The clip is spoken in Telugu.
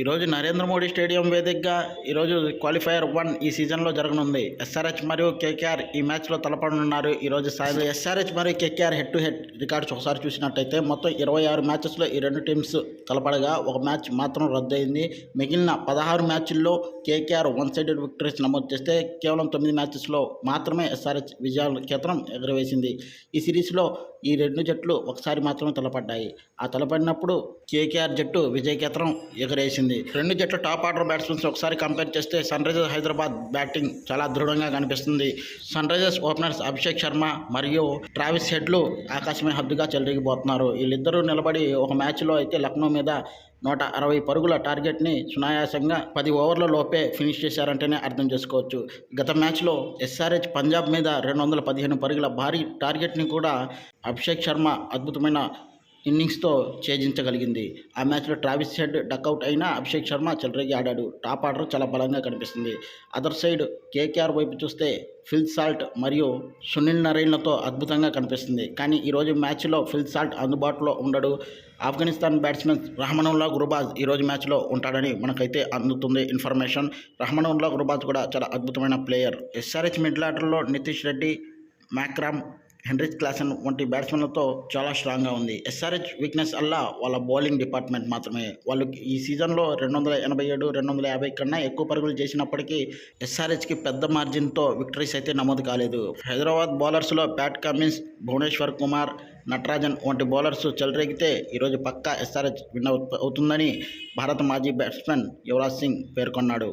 ఈరోజు నరేంద్ర మోడీ స్టేడియం వేదికగా ఈరోజు క్వాలిఫైయర్ వన్ ఈ సీజన్లో జరగనుంది. ఎస్ఆర్హెచ్ మరియు కేకేఆర్ ఈ మ్యాచ్లో తలపడనున్నారు. ఈరోజు సాయంత్రం ఎస్ఆర్హెచ్ మరియు KKR head to head records ఒకసారి చూసినట్టయితే మొత్తం ఇరవై ఆరు మ్యాచెస్లో ఈ రెండు టీమ్స్ తలపడగా ఒక మ్యాచ్ మాత్రం రద్దయింది. మిగిలిన పదహారు మ్యాచ్ల్లో కేకేఆర్ వన్ సైడెడ్ విక్టరీస్ నమోదు చేస్తే కేవలం తొమ్మిది మ్యాచెస్లో మాత్రమే ఎస్ఆర్హెచ్ విజయాల కేంద్రం ఎగరవేసింది. ఈ సిరీస్లో ఈ రెండు జట్లు ఒకసారి మాత్రమే తలపడ్డాయి. ఆ తలపడినప్పుడు కేకేఆర్ జట్టు విజయకేతనం ఎగరేసింది. రెండు జట్లు టాప్ ఆర్డర్ బ్యాట్స్మెన్స్ ఒకసారి కంపేర్ చేస్తే సన్ రైజర్స్ హైదరాబాద్ బ్యాటింగ్ చాలా దృఢంగా కనిపిస్తుంది. Sunrisers openers Abhishek Sharma మరియు ట్రావిస్ హెడ్లు ఆకాశమే హద్దుగా చెలరిగిపోతున్నారు. వీళ్ళిద్దరూ నిలబడి ఒక మ్యాచ్లో అయితే లక్నో మీద నూట అరవై పరుగుల టార్గెట్ని సునాయాసంగా పది ఓవర్ల లోపే ఫినిష్ చేశారంటేనే అర్థం చేసుకోవచ్చు. గత మ్యాచ్లో ఎస్ఆర్హెచ్ పంజాబ్ మీద రెండు వందల పదిహేను పరుగుల భారీ టార్గెట్ని కూడా అభిషేక్ శర్మ అద్భుతమైన ఇన్నింగ్స్తో ఛేదించగలిగింది. ఆ మ్యాచ్లో ట్రావిస్ హెడ్ డక్అవుట్ అయినా అభిషేక్ శర్మ చెలరేగి ఆడాడు. టాప్ ఆర్డర్ చాలా బలంగా కనిపిస్తుంది. అదర్ సైడ్ కేకేఆర్ వైపు చూస్తే ఫిల్ సాల్ట్ మరియు సునీల్ నరైన్లతో అద్భుతంగా కనిపిస్తుంది. కానీ ఈరోజు మ్యాచ్లో ఫిల్ సాల్ట్ అందుబాటులో ఉండడు. ఆఫ్ఘనిస్తాన్ బ్యాట్స్మెన్ రహమనుల్లా గురుబాజ్ ఈరోజు మ్యాచ్లో ఉంటాడని మనకైతే అందుతుంది ఇన్ఫర్మేషన్. రహమనుల్లా గురుబాజ్ కూడా చాలా అద్భుతమైన ప్లేయర్. ఎస్ఆర్హెచ్ మిడిల్ ఆర్డర్లో Nitish Reddy Markram Heinrich Klaasen వంటి బ్యాట్స్మెన్లతో చాలా స్ట్రాంగ్గా ఉంది. ఎస్ఆర్హెచ్ వీక్నెస్ అల్లా వాళ్ళ బౌలింగ్ డిపార్ట్మెంట్ మాత్రమే. వాళ్ళు ఈ సీజన్లో రెండు వందల ఎనభై ఏడు రెండు వందల యాభై కన్నా ఎక్కువ పరుగులు చేసినప్పటికీ ఎస్ఆర్హెచ్కి పెద్ద మార్జిన్తో విక్టరీస్ అయితే నమోదు కాలేదు. హైదరాబాద్ బౌలర్స్లో ప్యాట్ కమిన్స్ భువనేశ్వర్ కుమార్ నటరాజన్ వంటి బౌలర్స్ చెలరేగితే ఈరోజు పక్కా ఎస్ఆర్హెచ్ విన్ అవుతుందని భారత మాజీ బ్యాట్స్మెన్ యువరాజ్ సింగ్ పేర్కొన్నాడు.